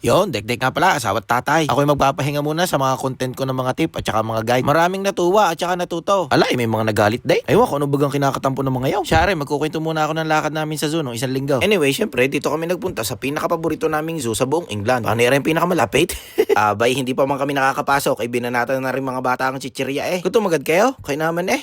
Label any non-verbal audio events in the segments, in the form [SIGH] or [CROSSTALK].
Yon, dekdek nga pala, asawa't tatay. Ako'y magpapahinga muna sa mga content ko ng mga tip at saka mga guide. Maraming natuwa at saka natuto. Alay, may mga nagalit day. Aywa ko, ano bagang kinakatampo ng mga yaw. Syare, magkukwento muna ako ng lakad namin sa zoo nung isang linggo. Anyway, syempre, dito kami nagpunta sa pinakapaborito naming zoo sa buong England. Paano yung pinakamalapit? [LAUGHS] Abay, hindi pa man kami nakakapasok. Ay, binanatan na rin mga bata ang chichirya eh. Kung tumagad kayo, kayo naman eh.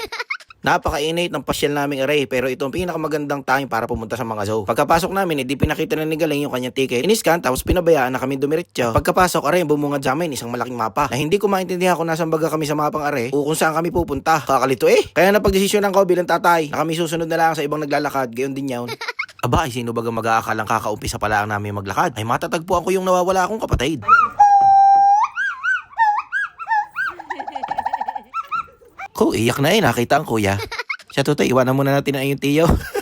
Napaka-inate ng pasyal naming array pero ito ang pinakamagandang time para pumunta sa mga zoo. Pagkapasok namin, hindi pinakita na ni Galing yung kanyang ticket. Iniskan tapos pinabayaan na kami dumiretso. Pagkapasok, aray, bumungad sa amin isang malaking mapa. Na hindi ko maintindihan kung nasaan baga kami sa mapang are o kung saan kami pupunta. Kakalito eh. Kaya napagdesisyonan ko bilang tatay na kami susunod na lang sa ibang naglalakad. Gayon din yun. [LAUGHS] Aba, ay sino baga mag-aakalang kakaumpisa pa lang namin maglakad? Ay matatagpuan ko yung nawawala akong kapatid. Ko, iyak na eh, nakita ang kuya. [LAUGHS] Siya tutoy, iwanan muna natin ang iyong tiyo. [LAUGHS]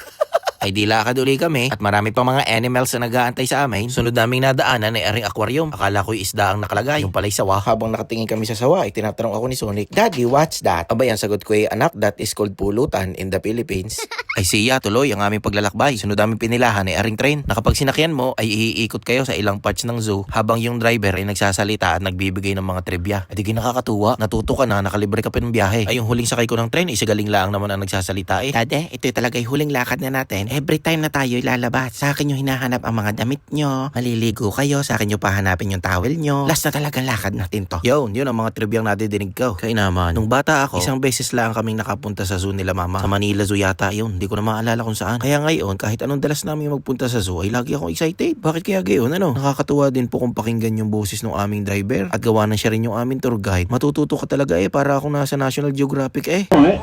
ay di lakad uli kami at marami pang mga animals na nag-aantay sa amin. Sunod naming nadaanan ay aring aquarium. Akala ko'y isda ang nakalagay. Yung pala'y sawa. Habang nakatingin kami sa sawa, ay tinatanong ako ni Sonic, Daddy, what's that? Abay, ang sagot ko ay, anak, that is called pulutan in the Philippines. [LAUGHS] ay siya, tuloy ang aming paglalakbay. Sunod aming pinilahan ay aring train. Na kapag sinakyan mo, ay iikot kayo sa ilang parts ng zoo habang yung driver ay nagsasalita at nagbibigay ng mga trivia. At di nakakatuwa, natuto ka na, nakalibre ka pa ng biyahe. Ay yung huling sakay ko ng train, isagaling lang naman ang nagsasalita eh. Dade, ito talaga yung huling lakad na natin. Every time na tayo lalabas, sa akin yung hinahanap ang mga damit nyo, maliligo kayo, sa akin yung pahanapin yung towel nyo. Last na talagang lakad natin to. Yun, yun ang mga trivia ang nadidinig ko. Kaya naman, nung bata ako, isang beses lang kaming nakapunta sa zoo nila mama. Sa Manila Zoo yata yun, hindi ko na maalala kung saan. Kaya ngayon, kahit anong dalas namin magpunta sa zoo, ay lagi akong excited. Bakit kaya gayon, ano? Nakakatuwa din po kung pakinggan yung boses ng aming driver at gawa na siya rin yung aming tour guide. Matututo ka talaga eh, para akong nasa National Geographic eh. Right,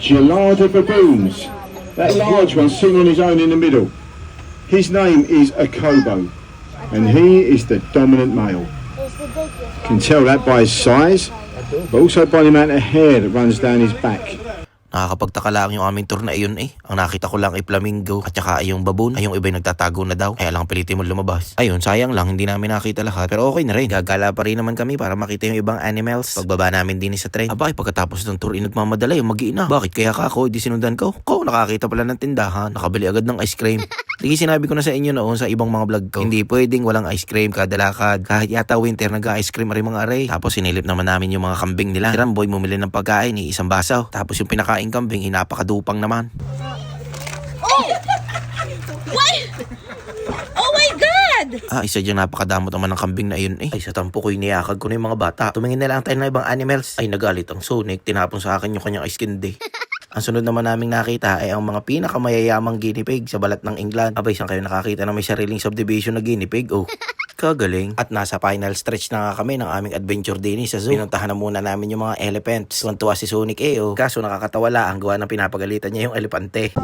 gelada baboons. That large one sitting on his own in the middle. His name is Akobo, and he is the dominant male. You Can tell that by his size, but also by the amount of hair that runs down his back. Nakakapagtaka lang yung aming tour na iyon eh. Ang nakita ko lang ay flamingo at saka ay yung baboon. Ay yung iba'y nagtatago na daw. Kaya lang pilitin mo lumabas. Ayun, sayang lang hindi namin nakita lahat. Pero okay na rin. Gagala pa rin naman kami para makita yung ibang animals. Pagbaba namin din sa train. Aba, ay pagkatapos ng tour, nagmamadala yung mag-iina. Bakit kaya ka ako? Di sinundan ko. Ko, nakakita pala ng tindahan. Nakabili agad ng ice cream. [LAUGHS] Sige, sinabi ko na sa inyo noon sa ibang mga vlog ko. Hindi pwedeng walang ice cream kada lakad. Kahit yata winter nag-ice cream rin mga aray. Tapos sinilip naman namin yung mga kambing nila. Si Ramboy bumili ng pagkain, ni isang basaw. Tapos yung pinakain kambing, eh, napakadupang naman. What? Oh my God! Ah, isa dyan napakadamot naman ng kambing na yun eh. Ay, sa tampo ko iniyakag ko na yung mga bata. Tumingin na lang tayo ng ibang animals. Ay, nagalit ang Sonic. Tinapon sa akin yung kanyang ice candy. [LAUGHS] Ang sunod naman naming nakita ay ang mga pinakamayayamang guinea pig sa balat ng England. Abay, saan kayo nakakita na may sariling subdivision na guinea pig? Oh, [LAUGHS] kagaling. At nasa final stretch na nga kami ng aming adventure din eh, sa zoo. Pinuntahan na muna namin yung mga elephants. Tuntua si Sonic eh, oh. Kaso nakakatawa lang, ang gawa ng pinapagalitan niya yung elepante.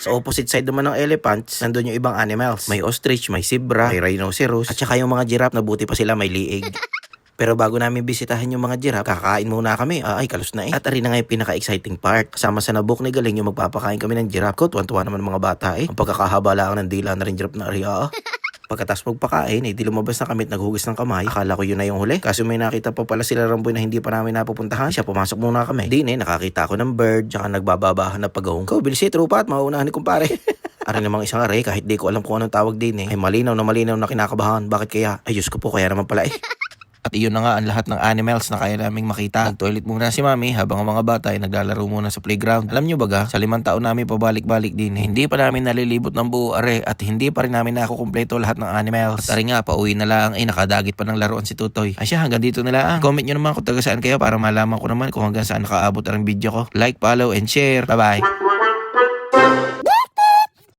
Sa opposite side naman ng elephants, nandun yung ibang animals. May ostrich, may zebra, may rhinoceros, at saka yung mga giraffe na buti pa sila may liig. [LAUGHS] Pero bago namin bisitahin yung mga giraffe, kakain muna kami. Ah, ay, kalos na eh. At ari na nga yung pinaka-exciting part. Kasama sa nabok ni Galing yung magpapakain kami ng giraffe ko. Tuwan-tuwa naman mga bata eh. Ang pagkakahaba lang ng dila na rin giraffe na ari. Ah. [LAUGHS] Pagkatapos magpakain, eh, di lumabas na kami at naghugas ng kamay. Akala ko yun na yung huli. Kaso may nakita pa pala sila Ramboy na hindi pa namin napupuntahan. Siya pumasok muna kami. Di eh, nakakita ako ng bird, tsaka nagbababahan na pagawang ko. Bilisi, trupa at mauunahan ni kumpare. [LAUGHS] Ari namang isang aray, kahit di ko alam kung anong tawag din eh. Ay malinaw na malinaw na kinakabahan. Bakit kaya? Ay, Diyos ko po, kaya naman pala eh. [LAUGHS] At iyon na nga ang lahat ng animals na kaya naming makita. Nag-toilet muna si mami habang ang mga bata ay naglalaro muna sa playground. Alam nyo baga, sa limang taon namin pabalik-balik din, hindi pa namin nalilibot ng buo are at hindi pa rin namin nakukumpleto lahat ng animals. At ari nga, pauwi na lang ay nakadagit pa ng laruan si Tutoy. Ay siya, hanggang dito na lang. Comment nyo naman kung taga saan kayo para malaman ko naman kung hanggang saan nakaabot ang video ko. Like, follow, and share. Bye-bye!